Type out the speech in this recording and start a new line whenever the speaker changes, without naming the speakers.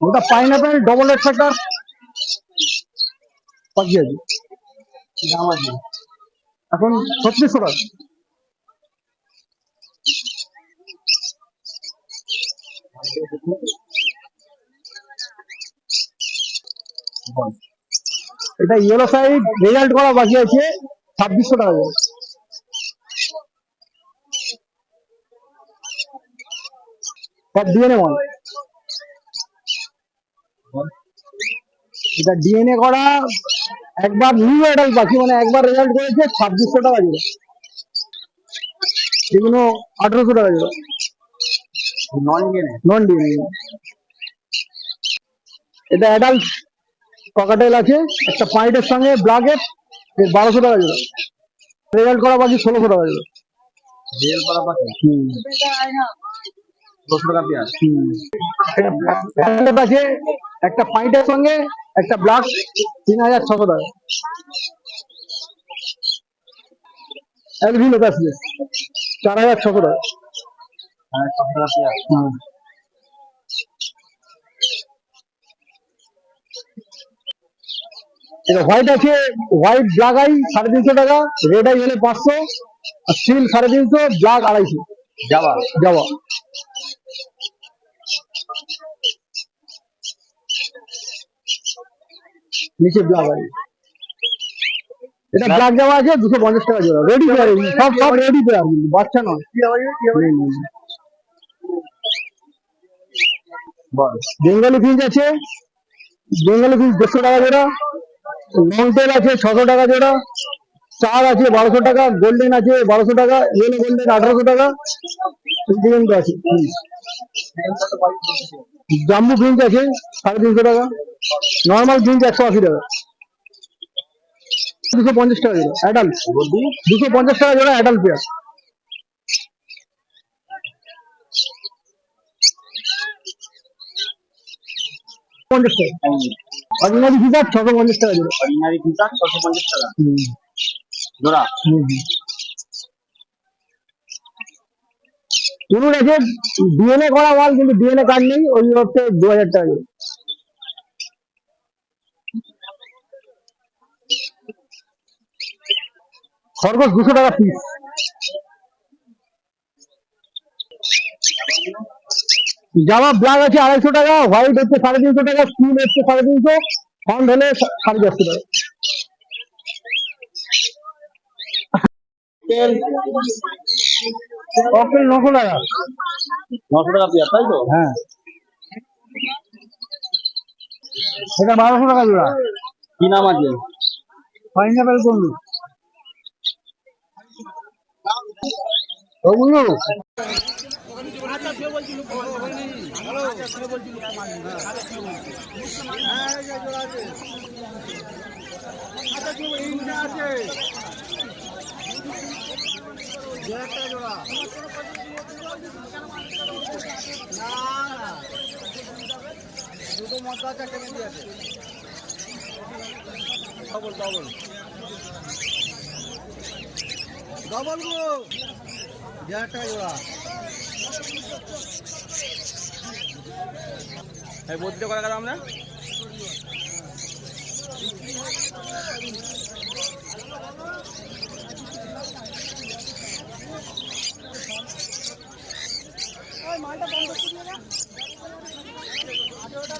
ওটা pineapple double add factor পাখি আছে এখন ছত্রিশশো টাকা। এটা ইয়েলো সাইড রেজাল্ট করা বাকি আছে ছাব্বিশশো টাকা করে। সব ডিএনএ মাল এটা ডিএনএ করা একবার নিউ অ্যাডাল পাখি মানে একবার রেজাল্ট করেছে ছাব্বিশশো টাকা জোড়া এগুলো আঠারোশো টাকা জোড়া নন ডিএনএ নন ডিএনএ এটা অ্যাডাল্ট ককাটেল আছে একটা পাইটের সঙ্গে ব্লাকেট বারোশো টাকা জোড়া রেজাল্ট করা পাখি ষোলোশো টাকা জোড়া রেজাল্ট করা পাখি? আছে একটা পাইটের সঙ্গে একটা ব্লাক তিন হাজার ছশো টাকা। একদিন আছে চার হাজার ছশো টাকা হুম। এটা হোয়াইট আছে হোয়াইট ব্ল্যাক আই সাড়ে তিনশো টাকা রেড আই হলে পাঁচশো আর স্টিল সাড়ে তিনশো ব্ল্যাক আড়াইশো। যাওয়া যাওয়া নিচে ব্ল্যাক আই। এটা ব্ল্যাক জামা আছে দুশো পঞ্চাশ টাকা জোড়া রেডি পেয়ার সব সব রেডি পেয়ার বাচ্চা নয়। বেঙ্গলি ফিঞ্চ আছে বেঙ্গলি ফিঞ্চ দেড়শো টাকা জোড়া। লং আছে ছশো টাকা জোড়া, চার আছে বারোশো টাকা, গোল্ডেন আছে বারোশো টাকা, ইয়েলো গোল্ডেন আঠারোশো টাকা আছে জাম্বু ফিঞ্চ আছে সাড়ে তিনশো টাকা, নর্মাল ফিঞ্চ একশো আশি টাকা। দুশো পঞ্চাশ টাকা জোড়া, অ্যাডাল্ট। দুশো পঞ্চাশ টাকা জোড়া, অ্যাডাল্ট পেয়ার। পঞ্চাশ টাকা। অর্ডিনারি ফিচার ছশো পঞ্চাশ টাকা জোড়া
অর্ডিনারি ফিচার ছশো পঞ্চাশ টাকা জোড়া।
আছে ডিএনএ করা মাল কিন্তু ডিএনএ কার্ড নেই ওই হচ্ছে দু হাজার টাকা। খরগোশ দুশো টাকা পিস জামা ব্ল্যাক আছে আড়াইশো টাকা হোয়াইট হচ্ছে সাড়ে তিনশো টাকা স্কিন হচ্ছে সাড়ে তিনশো ফন্ড হলে সাড়ে চারশো টাকা। নশো টাকা।
নশো টাকা পেয়ার তাই তো?
হ্যাঁ। এটা বারোশো টাকা জোড়া।
কি নাম আছে?
পাইনাপেল করলু ওগুলো
দুটো আছে একটা মেহেন্দি আছে ডবল ডবল ডবল গো দেড় টাকা জোড়া
এই বদ্রিটা করা গেল আমরা মালটা বন্ধ করে দাও আঠারোটা